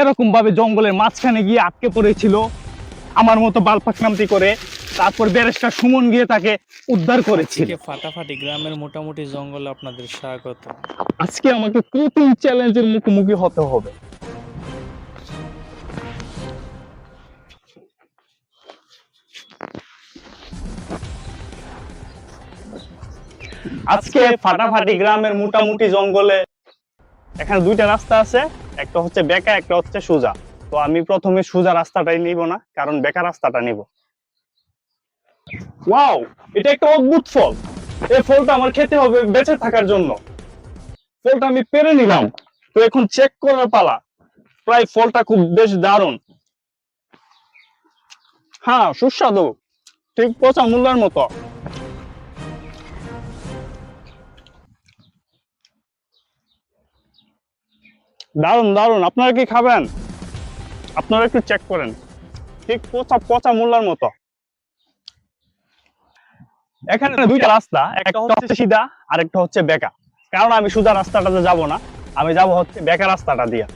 এরকম ভাবে জঙ্গলের মাঝখানে গিয়ে আটকে পড়েছিল। আমার মতো বালপাকনামতি করে তারপর ব্যারেস্টার সুমন গিয়ে তাকে উদ্ধার করেছিল। ফাটাফাটি গ্রামের মোটামুটি জঙ্গলে আপনাদের স্বাগত। আজকে আমাকে কঠিন চ্যালেঞ্জের মুখোমুখি হতে হবে। আজকে ফাটাফাটি গ্রামের মোটামুটি জঙ্গলে এখানে দুইটা রাস্তা আছে, একটা হচ্ছে বেকা, একটা হচ্ছে সোজা। তো আমি প্রথমে সোজা রাস্তাটাই নিব না, কারণ বেকা রাস্তাটা নিব। ওয়াও, এটা একটা অদ্ভুত ফল। এই ফলটা আমার খেতে হবে বেঁচে থাকার জন্য। ফলটা আমি পেরে নিলাম। তো এখন চেক করার পালা। প্রায় ফলটা খুব বেশ দারুণ। হ্যাঁ সুস্বাদু। ঠিক পচা মূল্যের মতো। দারুণ দারুণ। আপনারা কি খাবেন? আপনারা একটু চেক করেন। ঠিক পচা পচা মূল্যের মতো। এখানে দুইটা রাস্তা একটা হচ্ছে সিধা আর একটা হচ্ছে বেকা। কারণ আমি সোজা রাস্তাটাতে যাব না আমি যাব হচ্ছে বেকা রাস্তাটা দিয়ে।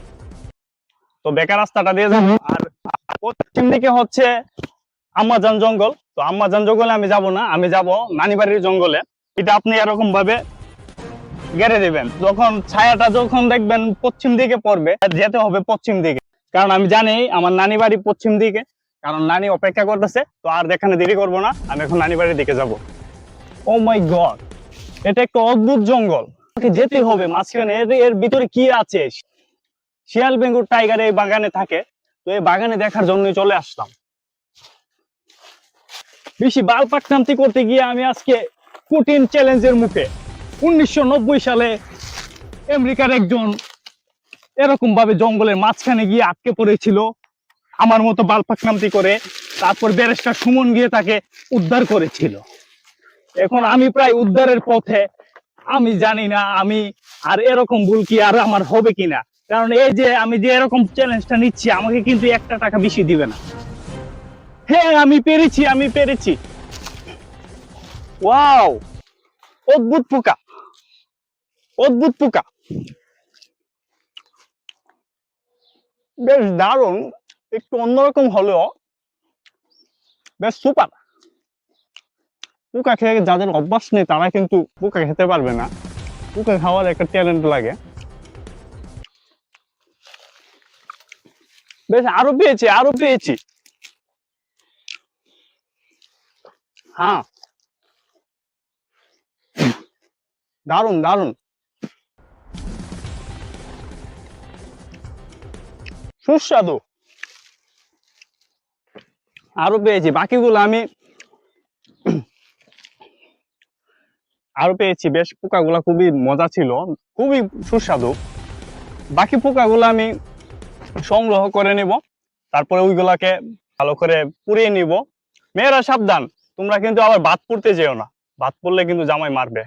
তো বেকা রাস্তাটা দিয়ে যাব আর পশ্চিম দিকে হচ্ছে আম্মাজান জঙ্গল। তো আম্মাজান জঙ্গলে আমি যাব না আমি যাব নানিবাড়ির জঙ্গলে। এটা আপনি এরকম ভাবে গেড়ে দিবেন। যখন ছায়াটা যখন দেখবেন পশ্চিম দিকে পড়বে যেতে হবে পশ্চিম দিকে। কারণ আমি জানি আমার নানি বাড়ি পশ্চিম দিকে, কারণ নানি অপেক্ষা করতেছে, তো আর দেখানে দেরি করব না, আমি এখন নানি বাড়ির দিকে যাব। ও মাই গড, এটা একটা অদ্ভুত জঙ্গল। যেতে হবে মাঝখানে, এর ভিতরে কি আছে? শিয়াল বেঙ্গুর টাইগার এই বাগানে থাকে, তো এই বাগানে দেখার জন্যই চলে আসলাম। বেশি বাল পাকনামতি করতে গিয়ে আমি আজকে কঠিন চ্যালেঞ্জের মুখে। উনিশশো নব্বই সালে আমেরিকার একজন এরকম ভাবে জঙ্গলের মাঝখানে গিয়ে আটকে পড়েছিল, আমার মতো বাল পাকনামতি করে। তারপর ব্যারেস্টার সুমন গিয়ে তাকে উদ্ধার করেছিল। এখন আমি প্রায় উদ্ধারের পথে, আমি জানি না, আমি আর এরকম ভুল কি আর আমার হবে কিনা। কারণ এই যে আমি যে এরকম চ্যালেঞ্জটা নিচ্ছি, আমাকে কিন্তু একটা টাকা বেশি দিবে না। হ্যাঁ আমি পেরেছি আমি পেরেছি। ওয়াও, অদ্ভুত পোকা। অদ্ভুত পোকা। বেশ দারুণ, একটু অন্যরকম হলেও বেশ সুপার। পোকা খেয়ে যাদের অভ্যাস নেই, তারা কিন্তু পোকা খেতে পারবে না। পোকা খাওয়ার একটা ট্যালেন্ট লাগে। বেশ, আরও পেয়েছি আরও পেয়েছি। হ্যাঁ। দারুণ দারুণ। সুস্বাদু। আরও পেয়েছি। বাকিগুলো আমি আরও পেয়েছি। বেশ পোকাগুলা খুবই মজা ছিল। খুবই সুস্বাদু। বাকি পোকাগুলো আমি সংগ্রহ করে নিব। তারপরে ওইগুলাকে ভালো করে পুড়িয়ে নিব। মেয়েরা সাবধান। তোমরা কিন্তু আবার ভাত পড়তে যেও না। ভাত পড়লে কিন্তু জামাই মারবে।